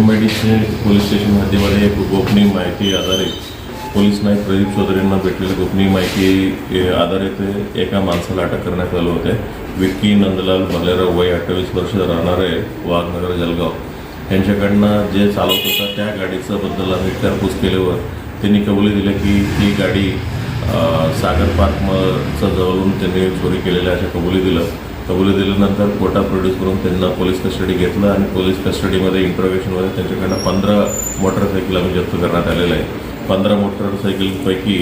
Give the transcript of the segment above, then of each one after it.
M police station हद्दीमध्ये एक गोपनीय माहिती आधारित पोलीस नाईक प्रदीप चौधरींना भेटलेली गोपनीय माहिती आधारित एका माणसाला अटक करण्यात आलं होते. विक्की नंदलाल भालेराव वय अठ्ठावीस वर्ष राहणारे वाघनगर जलगाव. यांच्याकडनं जे चालवत होता त्या गाडीचं बद्दल आम्ही विचारपूस केल्यावर त्यांनी कबुली दिली की ही गाडी सागर पार्क जवळून त्यांनी चोरी केलेल्या अशा कबुली दिलं. कबुली दिल्यानंतर कोटा प्रोड्यूस करून त्यांना पोलीस कस्टडी घेतलं आणि पोलीस कस्टडीमध्ये इंट्रोगेशनमध्ये त्यांच्याकडनं पंधरा मोटरसायकल आम्ही जप्त करण्यात आलेलं आहे. पंधरा मोटरसायकलपैकी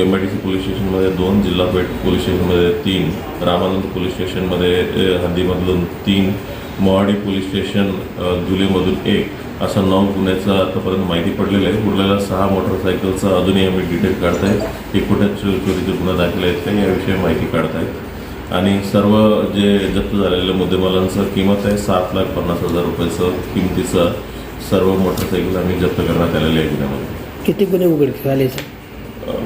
M I D C police स्टेशनमध्ये दोन जिल्हा पेठ पोलीस स्टेशनमध्ये तीन रामानंद पोलीस स्टेशनमध्ये हद्दीमधून तीन मोहाडी पोलीस स्टेशन अ, जुलेमधून एक असा नऊ गुन्ह्याचं आतापर्यंत माहिती पडलेलं आहे. उरलेल्या सहा मोटरसायकलचं अजूनही आम्ही डिटेल काढताय ते कुठे चोरीचे गुन्हा दाखल आहेत का याविषयी माहिती काढतायत. आणि सर्व जे जप्त झालेल्या मुद्देमालांचं किंमत आहे सात लाख पन्नास हजार रुपयाचं किमतीचं सर्व मोटरसायकल आम्ही जप्त करण्यात आलेले आहे गुन्ह्यामध्ये किती गुन्हे उघडकीस आले सर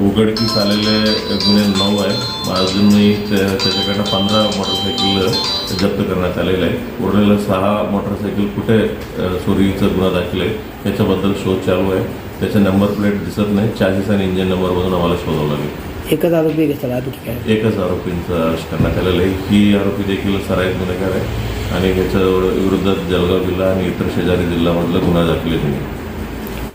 उघडकीस आलेले गुन्हे नऊ आहे. अजूनही त्या- त्याच्याकडनं पंधरा मोटरसायकल जप्त करण्यात आलेलं आहे उरलेलं सहा मोटरसायकल कुठे अ, चोरीचा गुन्हा दाखल आहे याच्याबद्दल शोध चालू आहे. त्याचे नंबर प्लेट दिसत नाही. चार्जेस आणि इंजिन नंबरमधून आम्हाला शोधावं लागेल. एकच आरोपी आहे आधी सर काय? एकच आरोपींचं अरेस्ट करण्यात आलेलं आहे ही आरोपी देखील सराईत गुन्हेगार आहे. आणि याच्या विरुद्ध जळगाव जिल्हा आणि इतर शेजारी जिल्ह्यामधला गुन्हा दाखल आहे